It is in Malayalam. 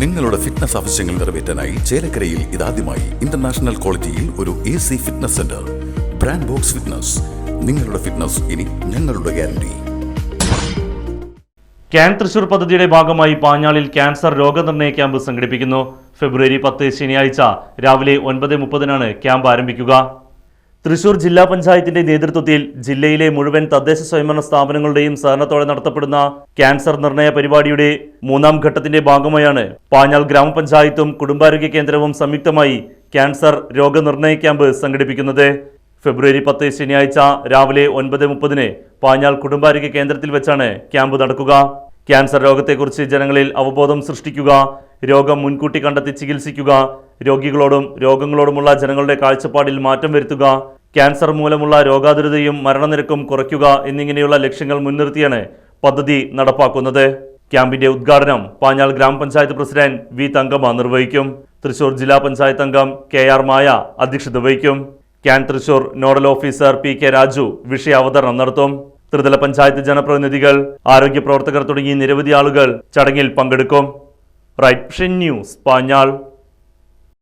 നിങ്ങളുടെ ഫിറ്റ്നസ് ആവശ്യങ്ങൾ നിറവേറ്റാനായി ചേലക്കരയിൽ ഇതാദ്യമായി ഇന്റർനാഷണൽ ക്വാളിറ്റിയിൽ ഒരു A C fitness centre brand box fitness നിങ്ങളുടെ ഫിറ്റ്നസ് ഇനി ഞങ്ങളുടെ ഗ്യാരണ്ടി ക്യാൻ തൃശൂർ പദ്ധതിയുടെ ഭാഗമായി പാഞ്ഞാളിൽ ക്യാൻസർ രോഗനിർണയ ക്യാമ്പ് സംഘടിപ്പിക്കുന്നു. ഫെബ്രുവരി പത്ത് ശനിയാഴ്ച രാവിലെ ഒൻപത് മുപ്പതിനാണ് ക്യാമ്പ് ആരംഭിക്കുക. തൃശൂർ ജില്ലാ പഞ്ചായത്തിന്റെ നേതൃത്വത്തിൽ ജില്ലയിലെ മുഴുവൻ തദ്ദേശ സ്വയംഭരണ സ്ഥാപനങ്ങളുടെയും സഹനത്തോടെ നടത്തപ്പെടുന്ന ക്യാൻസർ നിർണയ പരിപാടിയുടെ മൂന്നാം ഘട്ടത്തിന്റെ ഭാഗമായാണ് പാഞ്ഞാൽ ഗ്രാമപഞ്ചായത്തും കുടുംബാരോഗ്യ കേന്ദ്രവും സംയുക്തമായി ക്യാൻസർ രോഗനിർണയ ക്യാമ്പ് സംഘടിപ്പിക്കുന്നത്. ഫെബ്രുവരി പത്ത് ശനിയാഴ്ച രാവിലെ ഒൻപത് മുപ്പതിന് പാഞ്ഞാൽ കുടുംബാരോഗ്യ കേന്ദ്രത്തിൽ വെച്ചാണ് ക്യാമ്പ് നടക്കുക. ക്യാൻസർ രോഗത്തെക്കുറിച്ച് ജനങ്ങളിൽ അവബോധം സൃഷ്ടിക്കുക രോഗം മുൻകൂട്ടി കണ്ടെത്തി ചികിത്സിക്കുക രോഗികളോടും രോഗങ്ങളോടുമുള്ള ജനങ്ങളുടെ കാഴ്ചപ്പാടിൽ മാറ്റം വരുത്തുക ക്യാൻസർ മൂലമുള്ള രോഗാതുരതയും മരണനിരക്കും കുറയ്ക്കുക എന്നിങ്ങനെയുള്ള ലക്ഷ്യങ്ങൾ മുൻനിർത്തിയാണ് പദ്ധതി നടപ്പാക്കുന്നത്. ക്യാമ്പിന്റെ ഉദ്ഘാടനം പാഞ്ഞാൾ ഗ്രാമപഞ്ചായത്ത് പ്രസിഡന്റ് വി തങ്കമ്മ നിർവഹിക്കും. തൃശൂർ ജില്ലാ പഞ്ചായത്ത് അംഗം കെ ആർ മായ അധ്യക്ഷത വഹിക്കും. Can Thrissur nodal officer P K Raju വിഷയ അവതരണം നടത്തും. ത്രിതല പഞ്ചായത്ത് ജനപ്രതിനിധികൾ ആരോഗ്യ പ്രവർത്തകർ തുടങ്ങി നിരവധി ആളുകൾ ചടങ്ങിൽ പങ്കെടുക്കും. Right news Panjal.